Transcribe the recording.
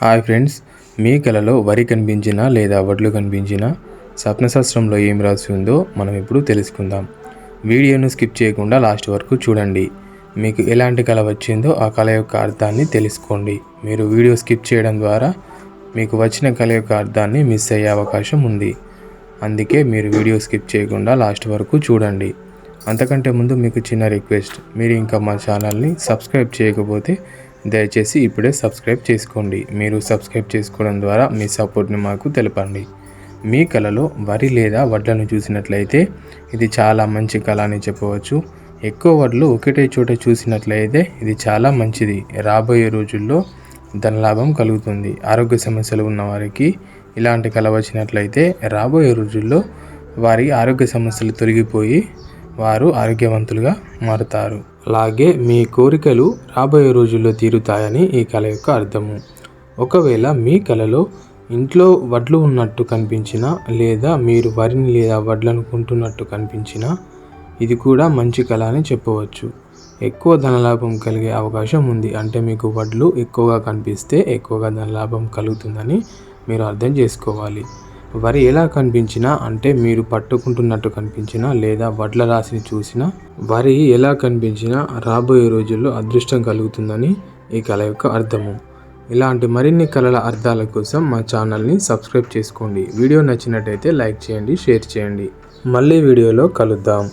Hi friends మీ కలలో వరి కనిపించినా లేదా వడ్లు కనిపించినా స్వప్నశాస్త్రంలో ఏం రాసి ఉందో మనం ఇప్పుడు తెలుసుకుందాం. వీడియోను స్కిప్ చేయకుండా లాస్ట్ వరకు చూడండి. మీకు ఎలాంటి కళ వచ్చిందో ఆ కళ యొక్క అర్థాన్ని తెలుసుకోండి. మీరు వీడియో స్కిప్ చేయడం ద్వారా మీకు వచ్చిన కళ యొక్క అర్థాన్ని మిస్ అయ్యే అవకాశం ఉంది. అందుకే మీరు వీడియో స్కిప్ చేయకుండా లాస్ట్ వరకు చూడండి. అంతకంటే ముందు మీకు చిన్న రిక్వెస్ట్ మీరు ఇంకా మా ఛానల్ని సబ్స్క్రైబ్ చేయకపోతే దయచేసి ఇప్పుడే సబ్స్క్రైబ్ చేసుకోండి. మీరు సబ్స్క్రైబ్ చేసుకోవడం ద్వారా మీ సపోర్ట్ని మాకు తెలపండి. మీ కళలో వరి లేదా వడ్లను చూసినట్లయితే ఇది చాలా మంచి కళ అని చెప్పవచ్చు. ఎక్కువ వడ్లు ఒకటే చోట చూసినట్లయితే ఇది చాలా మంచిది. రాబోయే రోజుల్లో ధనలాభం కలుగుతుంది. ఆరోగ్య సమస్యలు ఉన్నవారికి ఇలాంటి కళ వచ్చినట్లయితే రాబోయే రోజుల్లో వారి ఆరోగ్య సమస్యలు తొలగిపోయి వారు ఆరోగ్యవంతులుగా మారుతారు. అలాగే మీ కోరికలు రాబోయే రోజుల్లో తీరుతాయని ఈ కళ యొక్క అర్థము. ఒకవేళ మీ కళలో ఇంట్లో వడ్లు ఉన్నట్టు కనిపించినా లేదా మీరు వరిని లేదా వడ్లను కొంటున్నట్టు కనిపించినా ఇది కూడా మంచి కళ అని చెప్పవచ్చు. ఎక్కువ ధనలాభం కలిగే అవకాశం ఉంది. అంటే మీకు వడ్లు ఎక్కువగా కనిపిస్తే ఎక్కువగా ధనలాభం కలుగుతుందని మీరు అర్థం చేసుకోవాలి. వరి ఎలా కనిపించినా అంటే మీరు పట్టుకుంటున్నట్టు కనిపించినా లేదా వడ్ల రాశిని చూసినా వరి ఎలా కనిపించినా రాబోయే రోజుల్లో అదృష్టం కలుగుతుందని ఈ కళ యొక్క అర్థము. ఇలాంటి మరిన్ని కళల అర్థాల కోసం మా ఛానల్ని సబ్స్క్రైబ్ చేసుకోండి. వీడియో నచ్చినట్టయితే లైక్ చేయండి షేర్ చేయండి. మళ్ళీ వీడియోలో కలుద్దాం.